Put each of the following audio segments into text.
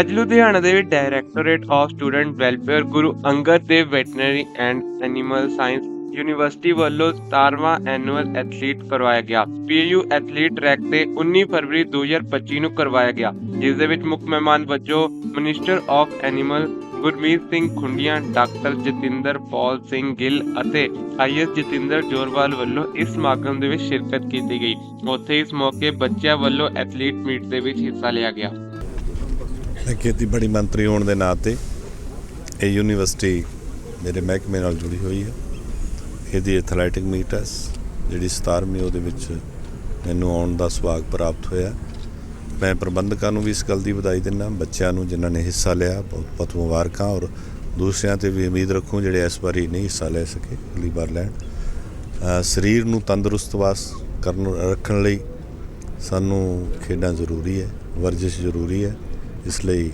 ਅੱਜ ਲੁਧਿਆਣਾ ਦੇ ਵਿੱਚ directorate of student welfare Guru Angad Dev veterinary and animal science university ਵੱਲੋਂ 17ਵਾਂ ਐਨੂਅਲ ਐਥਲੀਟ ਕਰਵਾਇਆ ਗਿਆ। ਪੀਯੂ ਐਥਲੀਟ ਟਰੈਕ ਤੇ 19 ਫਰਵਰੀ 2025 ਨੂੰ ਕਰਵਾਇਆ ਗਿਆ, ਜਿਸ ਦੇ ਵਿੱਚ ਮੁੱਖ ਮਹਿਮਾਨ ਵਜੋਂ minister of animal Gurmeet Singh Khudian, doctor Jatinder Paul Singh Gill ਅਤੇ ਆਈਐਸ ਜਤਿੰਦਰ ਜੋਰਵਾਲ ਵੱਲੋਂ ਇਸ ਸਮਾਗਮ ਦੇ ਵਿੱਚ ਸ਼ਿਰਕਤ ਕੀਤੀ ਗਈ। ਉੱਥੇ ਇਸ ਮੌਕੇ ਬੱਚਿਆਂ ਵੱਲੋਂ ਐਥਲੀਟ ਮੀਟ ਦੇ ਵਿੱਚ ਹਿੱਸਾ ਲਿਆ ਗਿਆ। ਖੇਤੀਬਾੜੀ ਮੰਤਰੀ ਹੋਣ ਦੇ ਨਾਤੇ ਇਹ ਯੂਨੀਵਰਸਿਟੀ ਮੇਰੇ ਮਹਿਕਮੇ ਨਾਲ ਜੁੜੀ ਹੋਈ ਹੈ। ਇਹਦੀ ਐਥਲੈਟਿਕ ਮੀਟ ਹੈ ਜਿਹੜੀ 17ਵੀਂ ਉਹਦੇ ਵਿੱਚ ਮੈਨੂੰ ਆਉਣ ਦਾ ਸੁਭਾਗ ਪ੍ਰਾਪਤ ਹੋਇਆ। ਮੈਂ ਪ੍ਰਬੰਧਕਾਂ ਨੂੰ ਵੀ ਇਸ ਗੱਲ ਦੀ ਵਧਾਈ ਦਿੰਦਾ, ਬੱਚਿਆਂ ਨੂੰ ਜਿਨ੍ਹਾਂ ਨੇ ਹਿੱਸਾ ਲਿਆ, ਬਹੁਤ ਬਹੁਤ ਮੁਬਾਰਕਾਂ ਔਰ ਦੂਸਰਿਆਂ ਤੇ ਵੀ ਉਮੀਦ ਰੱਖੂੰ ਜਿਹੜੇ ਇਸ ਵਾਰੀ ਨਹੀਂ ਹਿੱਸਾ ਲੈ ਸਕੇ ਅਗਲੀ ਵਾਰ ਲੈਣ। ਸਰੀਰ ਨੂੰ ਤੰਦਰੁਸਤ ਵਾਸ ਕਰਨ, ਰੱਖਣ ਲਈ ਸਾਨੂੰ ਖੇਡਾਂ ਜ਼ਰੂਰੀ ਹੈ, ਵਰਜਿਸ਼ ਜ਼ਰੂਰੀ ਹੈ। ਇਸ ਲਈ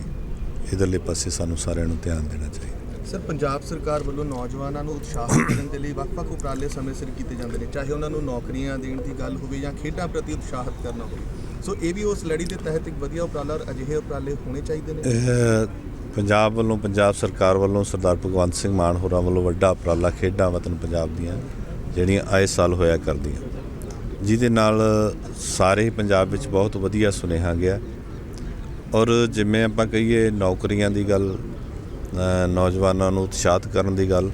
ਇਧਰਲੇ ਪਾਸੇ ਸਾਨੂੰ ਸਾਰਿਆਂ ਨੂੰ ਧਿਆਨ ਦੇਣਾ ਚਾਹੀਦਾ। ਸਰ ਪੰਜਾਬ ਸਰਕਾਰ ਵੱਲੋਂ ਨੌਜਵਾਨਾਂ ਨੂੰ ਉਤਸ਼ਾਹਿਤ ਕਰਨ ਦੇ ਲਈ ਵੱਖ-ਵੱਖ ਉਪਰਾਲੇ ਸਮੇਂ ਸਿਰ ਕੀਤੇ ਜਾਂਦੇ ਨੇ। ਚਾਹੇ ਉਹਨਾਂ ਨੂੰ ਨੌਕਰੀਆਂ ਦੇਣ ਦੀ ਗੱਲ ਹੋਵੇ ਜਾਂ ਖੇਡਾਂ ਪ੍ਰਤੀ ਉਤਸ਼ਾਹਿਤ ਕਰਨਾ ਹੋਵੇ। ਸੋ ਇਹ ਵੀ ਉਸ ਲੜੀ ਦੇ ਤਹਿਤ ਇੱਕ ਵਧੀਆ ਉਪਰਾਲਾ ਔਰ ਅਜਿਹੇ ਉਪਰਾਲੇ ਹੋਣੇ ਚਾਹੀਦੇ ਨੇ? ਪੰਜਾਬ ਵੱਲੋਂ ਪੰਜਾਬ ਸਰਕਾਰ ਵੱਲੋਂ ਸਰਦਾਰ ਭਗਵੰਤ ਸਿੰਘ ਮਾਨ ਹੋਰਾਂ ਵੱਲੋਂ ਵੱਡਾ ਉਪਰਾਲਾ ਖੇਡਾਂ ਵਤਨ ਪੰਜਾਬ ਦੀਆਂ ਜਿਹੜੀਆਂ ਆਏ ਸਾਲ ਹੋਇਆ ਕਰਦੀਆਂ। ਜਿਹਦੇ ਨਾਲ ਸਾਰੇ ਪੰਜਾਬ ਵਿੱਚ ਬਹੁਤ ਵਧੀਆ ਸੁਨੇਹਾ ਗਿਆ। ਔਰ ਜਿਵੇਂ ਆਪਾਂ ਕਹੀਏ ਨੌਕਰੀਆਂ ਦੀ ਗੱਲ ਨੌਜਵਾਨਾਂ ਨੂੰ ਉਤਸ਼ਾਹਿਤ ਕਰਨ ਦੀ ਗੱਲ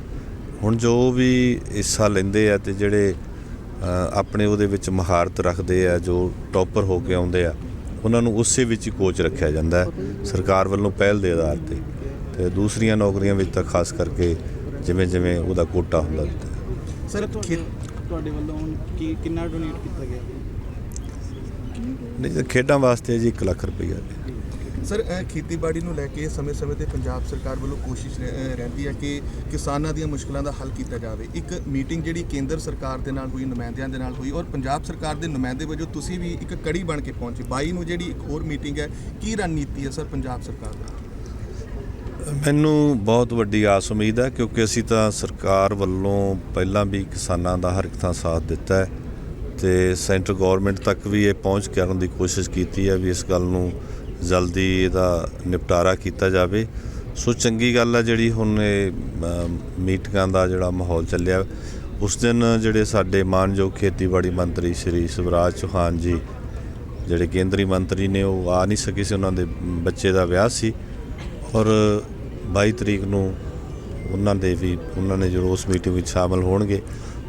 ਹੁਣ ਜੋ ਵੀ ਹਿੱਸਾ ਲੈਂਦੇ ਆ ਤੇ ਜਿਹੜੇ ਆਪਣੇ ਉਹਦੇ ਵਿੱਚ ਮਹਾਰਤ ਰੱਖਦੇ ਆ ਜੋ ਟੌਪਰ ਹੋ ਕੇ ਆਉਂਦੇ ਆ ਉਹਨਾਂ ਨੂੰ ਉਸੇ ਵਿੱਚ ਹੀ ਕੋਚ ਰੱਖਿਆ ਜਾਂਦਾ ਹੈ ਸਰਕਾਰ ਵੱਲੋਂ ਪਹਿਲ ਦੇ ਆਧਾਰ ਤੇ। ਤੇ ਦੂਸਰੀਆਂ ਨੌਕਰੀਆਂ ਵਿੱਚ ਤਾਂ ਖਾਸ ਕਰਕੇ ਜਿਵੇਂ ਜਿਵੇਂ ਉਹਦਾ ਕੋਟਾ ਹੁੰਦਾ ਦਿੱਤਾ। ਸਰ ਤੁਹਾਡੇ ਵੱਲੋਂ ਕੀ ਕਿੰਨਾ ਡੋਨੇਟ ਕੀਤਾ ਗਿਆ? ਨਹੀਂ ਖੇਡਾਂ ਵਾਸਤੇ ਜੀ 1 ਲੱਖ ਰੁਪਈਆ। ਸਰ ਖੇਤੀਬਾੜੀ ਨੂੰ ਲੈ ਕੇ ਸਮੇਂ-ਸਮੇਂ ਤੇ ਪੰਜਾਬ ਸਰਕਾਰ ਵੱਲੋਂ ਕੋਸ਼ਿਸ਼ ਰਹਿ- ਰਹਿੰਦੀ ਹੈ ਕਿ ਕਿਸਾਨਾਂ ਦੀਆਂ ਮੁਸ਼ਕਲਾਂ ਦਾ ਹੱਲ ਕੀਤਾ ਜਾਵੇ। ਇੱਕ ਮੀਟਿੰਗ ਜਿਹੜੀ ਕੇਂਦਰ ਸਰਕਾਰ ਦੇ ਨਾਲ ਹੋਈ, ਨੁਮਾਇੰਦਿਆਂ ਦੇ ਨਾਲ ਹੋਈ ਔਰ ਪੰਜਾਬ ਸਰਕਾਰ ਦੇ ਨੁਮਾਇੰਦੇ ਵਜੋਂ ਤੁਸੀਂ ਵੀ ਇੱਕ ਕੜੀ ਬਣ ਕੇ ਪਹੁੰਚੇ। 22 ਨੂੰ ਜਿਹੜੀ ਇੱਕ ਹੋਰ ਮੀਟਿੰਗ ਹੈ, ਕੀ ਰਣਨੀਤੀ ਹੈ ਸਰ ਪੰਜਾਬ ਸਰਕਾਰ ਦਾ? ਮੈਨੂੰ ਬਹੁਤ ਵੱਡੀ ਆਸ ਉਮੀਦ ਹੈ ਕਿਉਂਕਿ ਅਸੀਂ ਤਾਂ ਸਰਕਾਰ ਵੱਲੋਂ ਪਹਿਲਾਂ ਵੀ ਕਿਸਾਨਾਂ ਦਾ ਹਰ ਇੱਕ ਥਾਂ ਸਾਥ ਦਿੱਤਾ ਹੈ ਤੇ ਸੈਂਟਰ ਗਵਰਨਮੈਂਟ ਤੱਕ ਵੀ ਇਹ ਪਹੁੰਚ ਕਰਨ ਦੀ ਕੋਸ਼ਿਸ਼ ਕੀਤੀ ਹੈ ਵੀ ਇਸ ਗੱਲ ਨੂੰ ਜਲਦੀ ਇਹਦਾ ਨਿਪਟਾਰਾ ਕੀਤਾ ਜਾਵੇ। ਸੋ ਚੰਗੀ ਗੱਲ ਆ ਜਿਹੜੀ ਹੁਣ ਇਹ ਮੀਟਿੰਗਾਂ ਦਾ ਜਿਹੜਾ ਮਾਹੌਲ ਚੱਲਿਆ। ਉਸ ਦਿਨ ਜਿਹੜੇ ਸਾਡੇ ਮਾਨਯੋਗ ਖੇਤੀਬਾੜੀ ਮੰਤਰੀ ਸ਼੍ਰੀ ਸ਼ਿਵਰਾਜ ਚੌਹਾਨ ਜੀ, ਜਿਹੜੇ ਕੇਂਦਰੀ ਮੰਤਰੀ ਨੇ, ਉਹ ਆ ਨਹੀਂ ਸਕੇ ਸੀ। ਉਹਨਾਂ ਦੇ ਬੱਚੇ ਦਾ ਵਿਆਹ ਸੀ ਔਰ 22 ਤਰੀਕ ਨੂੰ ਉਹਨਾਂ ਦੇ ਵੀ, ਉਹਨਾਂ ਨੇ ਜੋ ਉਸ ਮੀਟਿੰਗ ਵਿੱਚ ਸ਼ਾਮਲ ਹੋਣਗੇ,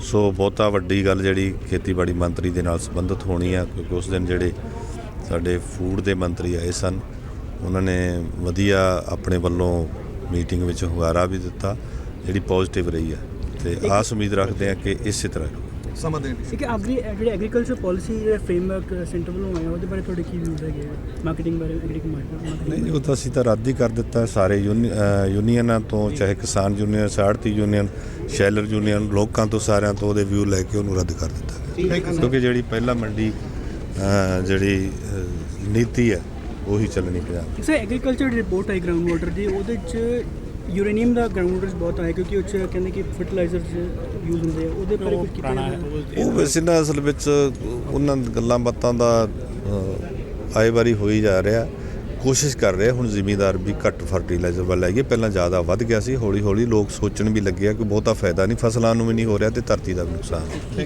ਸੋ ਬਹੁਤਾ ਵੱਡੀ ਗੱਲ ਜਿਹੜੀ ਖੇਤੀਬਾੜੀ ਮੰਤਰੀ ਦੇ ਨਾਲ ਸੰਬੰਧਿਤ ਹੋਣੀ ਆ, ਕਿਉਂਕਿ ਉਸ ਦਿਨ ਜਿਹੜੇ ਸਾਡੇ ਫੂਡ ਦੇ ਮੰਤਰੀ ਆਏ ਸਨ ਉਹਨਾਂ ਨੇ ਵਧੀਆ ਆਪਣੇ ਵੱਲੋਂ ਮੀਟਿੰਗ ਵਿੱਚ ਹੁੰਗਾਰਾ ਵੀ ਦਿੱਤਾ ਜਿਹੜੀ ਪੋਜ਼ਿਟਿਵ ਰਹੀ ਹੈ ਤੇ ਆਸ ਉਮੀਦ ਰੱਖਦੇ ਹਾਂ ਕਿ ਇਸੇ ਤਰ੍ਹਾਂ ਰਹੂ। ਸਮਾਂ ਦੇਣ ਲਈ ਇੱਕ ਅਗਰੀ ਜਿਹੜੀ ਐਗਰੀਕਲਚਰ ਪਾਲਿਸੀ ਜਿਹੜਾ ਫਰੇਮਵਰਕ ਸੈਂਟਰ ਵੱਲੋਂ ਆਇਆ ਉਹਦੇ ਬਾਰੇ ਤੁਹਾਡੇ ਕੀ ਵਿਊਜ਼ ਹੈਗੇ ਮਾਰਕੀਟਿੰਗ ਬਾਰੇ ਐਗਰੀਕਲ ਮਾਰਕੀਟਿੰਗ ਨਹੀਂ ਉਹ ਤਾਂ ਅਸੀਂ ਤਾਂ ਰੱਦ ਹੀ ਕਰ ਦਿੱਤਾ ਹੈ। ਸਾਰੇ ਯੂਨੀਅਨਾਂ ਤੋਂ ਚਾਹੇ ਕਿਸਾਨ ਯੂਨੀਅਨ ਸਾੜਤੀ ਯੂਨੀਅਨ ਸ਼ੈਲਰ ਯੂਨੀਅਨ ਲੋਕਾਂ ਤੋਂ ਸਾਰਿਆਂ ਤੋਂ ਉਹਦੇ ਵਿਊ ਲੈ ਕੇ ਉਹਨੂੰ ਰੱਦ ਕਰ ਦਿੱਤਾ। ਕਿਉਂਕਿ ਜਿਹੜੀ ਪਹਿਲਾਂ ਮੰਡੀ ਜਿਹੜੀ ਨੀਤੀ ਹੈ ਉਹੀ ਚੱਲਣੀ ਪੰਜਾਬ ਸਰ ਐਗਰੀਕਲਚਰ ਰਿਪੋਰਟ ਆਈ ਗਰਾਊਂਡ ਵਾਟਰ ਦੀ। ਉਹਦੇ ਚ ਯੂਰੇਨੀਅਮ ਦਾ ਗਰਾਊਂਡ ਵਾਟਰ ਬਹੁਤ ਆਇਆ ਕਿਉਂਕਿ ਉਹ ਚ ਕਹਿੰਦੇ ਕਿ ਫਰਟੀਲਾਈਜ਼ਰ ਯੂਜ਼ ਹੁੰਦੇ ਆ। ਉਹਦੇ ਬਾਰੇ ਕੁਝ ਕੀਤਾ ਉਹ ਵੈਸੇ ਨਾ ਅਸਲ ਵਿੱਚ ਉਹਨਾਂ ਗੱਲਾਂ ਬਾਤਾਂ ਦਾ ਆਏ ਵਾਰੀ ਹੋਈ ਜਾ ਰਿਹਾ। ਕੋਸ਼ਿਸ਼ ਕਰ ਰਹੇ ਹੁਣ ਜ਼ਿਮੀਦਾਰ ਵੀ ਘੱਟ ਫਰਟੀਲਾਈਜ਼ਰ ਵੱਲ ਆਈਏ ਪਹਿਲਾਂ ਜ਼ਿਆਦਾ ਵੱਧ ਗਿਆ ਸੀ ਹੌਲੀ ਹੌਲੀ ਲੋਕ ਸੋਚਣ ਵੀ ਲੱਗੇ ਆ ਕਿ ਬਹੁਤਾ ਫਾਇਦਾ ਨਹੀਂ ਫਸਲਾਂ ਨੂੰ ਵੀ ਨਹੀਂ ਹੋ ਰਿਹਾ ਤੇ ਧਰਤੀ ਦਾ ਵੀ ਨੁਕਸਾਨ